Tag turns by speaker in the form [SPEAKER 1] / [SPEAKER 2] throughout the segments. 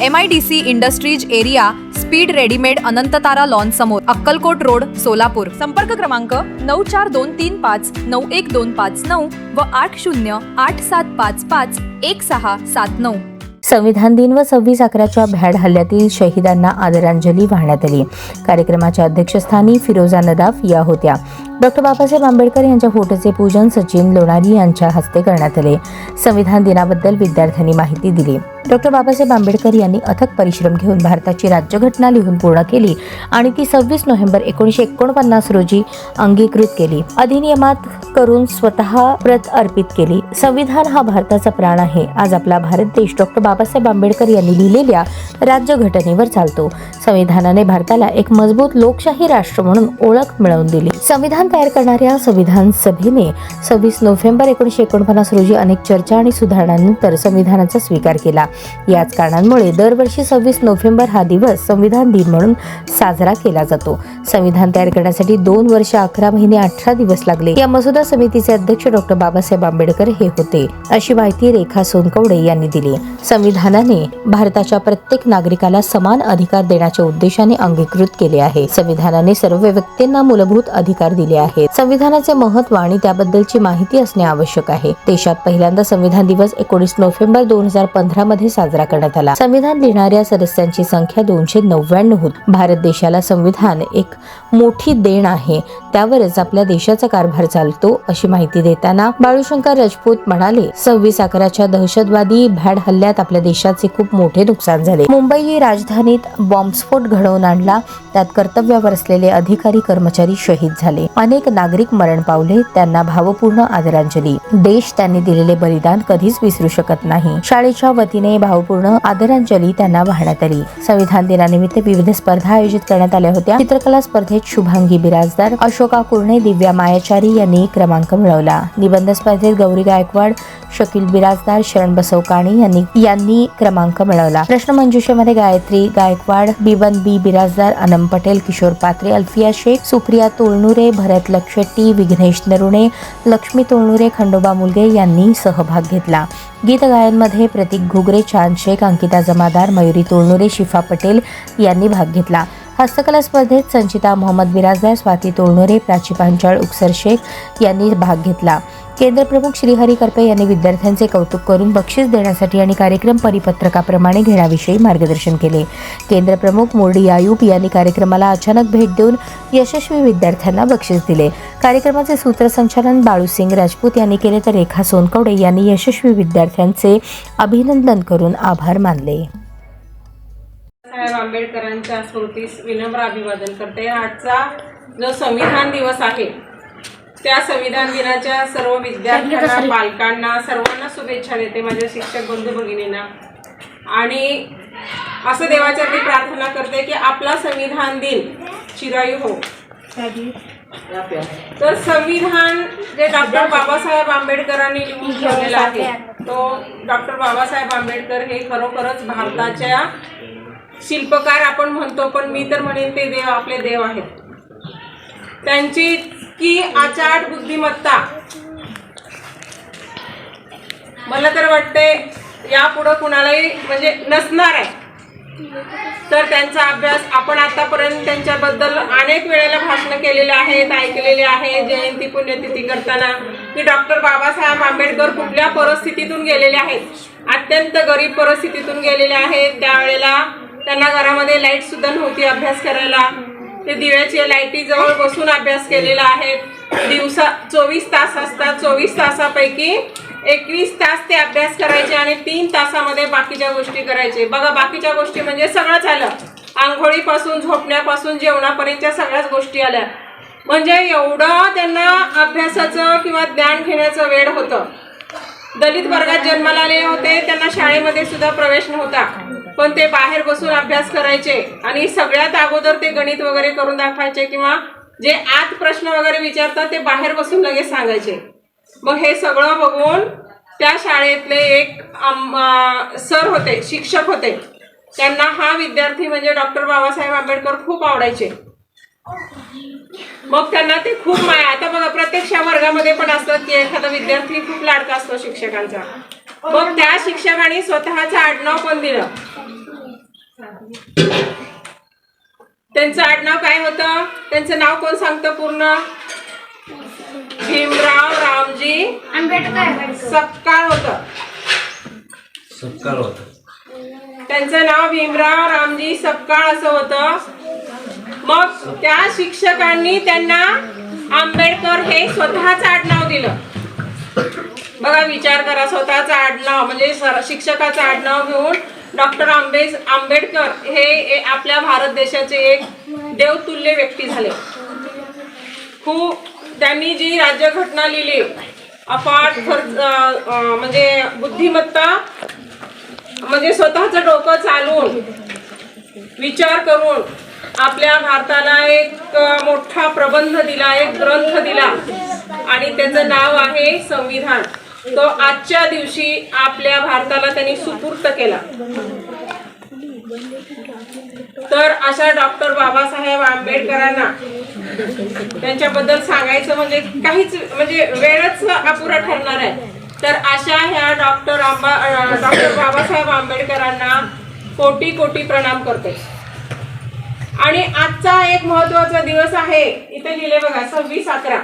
[SPEAKER 1] M I D C industries area speed readymade Anantatara lawn समोर Akkalkot road Solapur. संपर्क क्रमांक नऊ चार दोन तीन पाच नऊ एक दोन पाच नऊ व आठ शून्य आठ सात पाच पाच एक सहा सात नऊ.
[SPEAKER 2] संविधान दिन व सव्वीस अकराच्या भ्याड हल्ल्यातील शहीदांना आदरांजली वाहण्यात आली. कार्यक्रमाच्या अध्यक्षस्थानी फिरोजा नदाफ या होत्या. डॉक्टर बाबासाहेब आंबेडकर यांच्या फोटोचे पूजन सचिन लोणारी यांच्या हस्ते करण्यात आले. संविधान दिनाबद्दल विद्यार्थ्यांनी माहिती दिली. डॉक्टर बाबासाहेब आंबेडकर यांनी अथक परिश्रम घेऊन भारताची राज्यघटना लिहून पूर्ण केली आणि ती सव्वीस नोव्हेंबर एकोणीसशे एकोणपन्नास रोजी अंगीकृत केली. अधिनियमात करून स्वतः प्रत अर्पित केली. संविधान हा भारताचा प्राण आहे. आज आपला भारत देश डॉक्टर बाबासाहेब आंबेडकर यांनी लिहिलेल्या राज्यघटनेवर चालतो. संविधानाने भारताला एक मजबूत लोकशाही राष्ट्र म्हणून ओळख मिळवून दिली. संविधान तयार करणाऱ्या संविधान सभेने सव्वीस नोव्हेंबर एकोणीसशे एकोणपन्नास रोजी अनेक चर्चा आणि सुधारणांनंतर संविधानाचा स्वीकार केला. याच कारणांमुळे दरवर्षी सव्वीस नोव्हेंबर हा दिवस संविधान दिन म्हणून साजरा केला जातो. संविधान तयार करण्यासाठी दोन वर्ष अकरा महिने अठरा दिवस लागले. या मसुदा समितीचे अध्यक्ष डॉक्टर बाबासाहेब आंबेडकर हे होते. अशी माहिती रेखा सोनकवडे यांनी दिली. संविधानाने भारताच्या प्रत्येक नागरिकाला समान अधिकार देण्याच्या उद्देशाने अंगीकृत केले आहे. संविधानाने सर्व व्यक्तींना मूलभूत अधिकार दिले आहेत संविधानाचे महत्त्व आणि त्याबद्दलची माहिती असणे आवश्यक आहे. देशात पहिल्यांदा संविधान दिवस एकोणीस नोव्हेंबर दोन हजार पंधरा मध्ये साजरा करण्यात आला. संविधान लिहिणाऱ्या सदस्यांची संख्या दोनशे नव्याण्णव होती. भारत देशाला संविधान एक मोठी देण आहे. त्यावरच आपल्या देशाचा कारभार चालतो अशी माहिती देताना बाळूशंकर राजपूत म्हणाले सव्वीस अकराच्या दहशतवादी भॅड हल्ल्यात आपल्या देशाचे खूप मोठे नुकसान झाले. मुंबई राजधानीत बॉम्बस्फोट घडवून आणला. त्यात कर्तव्यावर असलेले अधिकारी कर्मचारी शहीद झाले. अनेक नागरिक मरण पावले त्यांना भावपूर्ण आदरांजली. देश त्यांनी दिलेले बलिदान कधीच विसरू शकत नाही. शाळेच्या वतीने भावपूर्ण आदरांजली त्यांना वाहण्यात आली. संविधान दिनानिमित्त विविध स्पर्धा आयोजित करण्यात आल्या होत्या. चित्रकला स्पर्धेत शुभांगी बिराजदार अशोका कुर्णे दिव्या मायाचारी यांनी क्रमांक मिळवला. निबंध स्पर्धेत गौरी गायकवाड शकील बिराजदार शरण बसवकाणी यांनी यांनी क्रमांक मिळवला. प्रश्नमंजुषेमध्ये गायत्री गायकवाड बिबन बी बिराजदार अनम पटेल किशोर पात्रे अल्फिया शेख सुप्रिया तोळनुरे भरत लक्षट्टी विघ्नेश नरुणे लक्ष्मी तोळनुरे खंडोबा मुलगे यांनी सहभाग घेतला. गीत गायनमध्ये प्रतीक घुगरे चांद शेख अंकिता जमादार मयुरी तोळनुरे शिफा पटेल यांनी भाग घेतला. हस्तकला स्पर्धेत संचिता मोहम्मद बिराजदार स्वाती तोळनुरे प्राची पांचाळ उक्सर शेख यांनी भाग घेतला. केंद्रप्रमुख श्रीहरी करपे यांनी विद्यार्थ्यांचे कौतुक करून बक्षीस देण्यासाठी आणि कार्यक्रम परिपत्रकाप्रमाणे घेण्याविषयी मार्गदर्शन केले. केंद्रप्रमुख मोर्डी आयूब यांनी कार्यक्रमाला अचानक भेट देऊन यशस्वी विद्यार्थ्यांना बक्षीस दिले. कार्यक्रमाचे सूत्रसंचालन बाळूसिंग राजपूत यांनी केले तर रेखा सोनकवडे यांनी यशस्वी विद्यार्थ्यांचे अभिनंदन करून आभार मानले.
[SPEAKER 3] साहेब आंबेडकरांच्या स्मृतीस विनम्र अभिवादन करते. आजचा जो संविधान दिवस आहे त्या संविधान दिनाच्या सर्व विद्यार्थ्यांना पालकांना सर्वांना शुभेच्छा देते माझ्या शिक्षक बंधू भगिनींना. आणि असं देवाच्यासाठी प्रार्थना करते की आपला संविधान दिन चिरायू हो. तर संविधान जे डॉक्टर बाबासाहेब आंबेडकरांनी लिहून ठेवलेलं आहे तो डॉक्टर बाबासाहेब आंबेडकर हे खरोखरच भारताच्या शिल्पकार आपण म्हणतो पण मी तर म्हणेन ते देव आपले देव आहेत. त्यांची की आचाट बुद्धिमत्ता. मला तर वाटते यापुढं कुणालाही म्हणजे नसणार आहे. तर त्यांचा अभ्यास आपण आतापर्यंत त्यांच्याबद्दल अनेक वेळेला भाषणं केलेले आहेत ऐकलेले आहे जयंती पुण्यतिथी करताना की डॉक्टर बाबासाहेब आंबेडकर कुठल्या परिस्थितीतून गेलेले आहेत. अत्यंत गरीब परिस्थितीतून गेलेले आहेत. त्यावेळेला त्यांना घरामध्ये लाइट सुद्धा नव्हती अभ्यास करायला. ते दिव्याच्या लाईटी जवळ बसून अभ्यास केलेला आहे. दिवसा चोवीस तास असतात. चोवीस तासापैकी एकवीस तास ते अभ्यास करायचे आणि तीन तासामध्ये बाकीच्या गोष्टी करायचे. बघा बाकीच्या गोष्टी म्हणजे सगळंच आलं. आंघोळीपासून झोपण्यापासून जेवणापर्यंतच्या सगळ्याच गोष्टी आल्या. म्हणजे एवढं त्यांना अभ्यासाचं किंवा ज्ञान घेण्याचं वेळ होतं. दलित वर्गात जन्माला आले होते त्यांना शाळेमध्ये सुद्धा प्रवेश नव्हता. पण ते बाहेर बसून अभ्यास करायचे आणि सगळ्यात अगोदर ते गणित वगैरे करून दाखवायचे किंवा जे आत प्रश्न वगैरे विचारतात ते बाहेर बसून लगेच सांगायचे. मग हे सगळं बघून त्या शाळेतले एक सर होते शिक्षक होते. त्यांना हा विद्यार्थी म्हणजे डॉक्टर बाबासाहेब आंबेडकर खूप आवडायचे. मग त्यांना ते खूप माया आता बघा प्रत्येक वर्गामध्ये पण असतात की एखादा विद्यार्थी खूप लाडका असतो शिक्षकांचा. मग त्या शिक्षकांनी स्वतःचं आडनाव पण दिलं. त्यांचं आडनाव काय होतं? त्यांचं नाव कोण सांगतं पूर्ण? भीमराव रामजी.
[SPEAKER 4] आंबेडकर
[SPEAKER 3] सपकाळ होतं.
[SPEAKER 5] सत्कार होता.
[SPEAKER 3] त्यांचं नाव भीमराव रामजी सपकाळ असं होतं. मग त्या शिक्षकांनी त्यांना आंबेडकर हे स्वतःच आडनाव दिलं. बघा विचार करा स्वतःचं आडनाव म्हणजे शिक्षकाचं आडनाव घेऊन डॉक्टर आंबे आंबेडकर हे आपल्या भारत देशाचे एक देवतुल्य व्यक्ती झाले. खूप त्यांनी जी राज्यघटना लिहिली अफाट खर्च म्हणजे बुद्धिमत्ता म्हणजे स्वतःचं डोकं चालवून विचार करून आपल्या भारताला एक मोठा प्रबंध दिला एक ग्रंथ दिला. आणि त्याचं नाव आहे संविधान. तो आजच्या दिवशी आपल्या भारताला त्यांनी सुपूर्त केला. तर अशा डॉक्टर बाबासाहेब आंबेडकरांना त्यांच्याबद्दल सांगायचं म्हणजे काहीच म्हणजे वेळच अपुरा ठरणार आहे. तर अशा ह्या डॉक्टर आंबा डॉक्टर बाबासाहेब आंबेडकरांना कोटी कोटी प्रणाम करते. आणि आजचा एक महत्त्वाचा दिवस आहे इथे लिहिले बघा सव्वीस अकरा.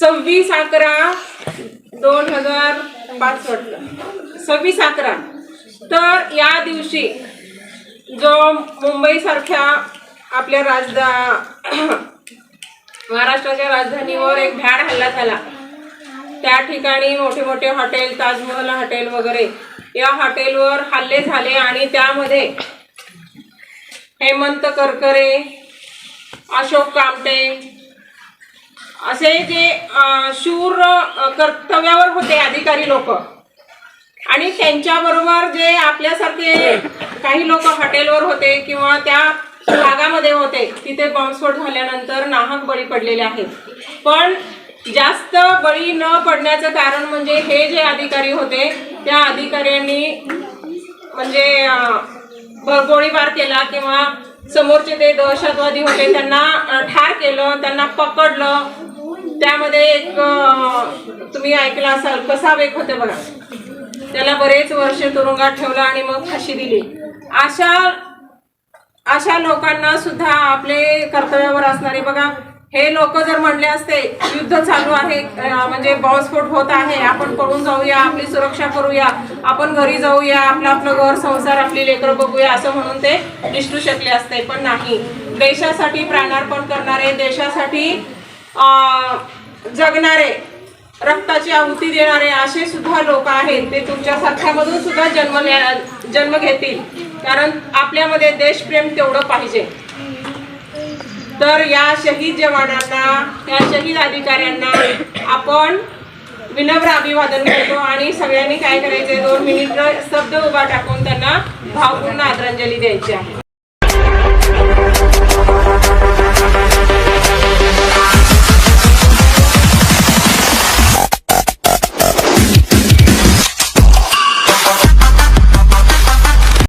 [SPEAKER 3] सव्वीस अकरा दोन हजार पाच वाटलं. सव्वीस अकरा. तर या दिवशी जो मुंबईसारख्या आपल्या राजधा महाराष्ट्राच्या राजधानीवर एक भ्याड हल्ला झाला. त्या ठिकाणी मोठे मोठे हॉटेल ताजमहल हॉटेल वगैरे या हॉटेलवर हल्ले झाले आणि त्यामध्ये हेमंत करकरे अशोक कामटे असे जे शूर कर्तव्यावर होते अधिकारी लोक. आणि त्यांच्याबरोबर जे आपल्यासारखे काही लोक हॉटेलवर होते किंवा त्या भागामध्ये होते तिथे बॉम्बस्फोट झाल्यानंतर नाहक बळी पडलेले आहेत. पण जास्त बळी न पडण्याचं कारण म्हणजे हे जे अधिकारी होते त्या अधिकाऱ्यांनी म्हणजे गोळीबार केला किंवा समोरचे ते दहशतवादी होते त्यांना ठार केलं त्यांना पकडलं त्यामध्ये एक तुम्ही ऐकलं असाल कसा वेग होते बघा. त्याला बरेच वर्ष तुरुंगात ठेवलं आणि मग फाशी दिली. अशा अशा लोकांना सुद्धा आपले कर्तव्यावर असणारे बघा. हे लोक जर म्हणले असते युद्ध चालू आहे म्हणजे बॉम्बस्फोट होत आहे आपण पळून जाऊया आपली सुरक्षा करूया आपण घरी जाऊया आपलं आपलं घर संसार आपली लेकरं बघूया असं म्हणून ते निष्ठू शकले असते. पण नाही. देशासाठी प्राणार्पण करणारे देशासाठी जगणारे रक्ताची आहुती देणारे असे सुद्धा लोक आहेत. ते तुमच्या तुमच्यासारख्यामधून सुद्धा जन्म जन्म घेतील. कारण आपल्यामध्ये देशप्रेम तेवढं पाहिजे. तर या शहीद जवानांना या शहीद अधिकाऱ्यांना आपण विनम्र अभिवादन करतो आणि सगळ्यांनी काय करायचे दोन मिनिट शब्द उभा टाकून त्यांना भावपूर्ण आदरांजली द्यायची आहे.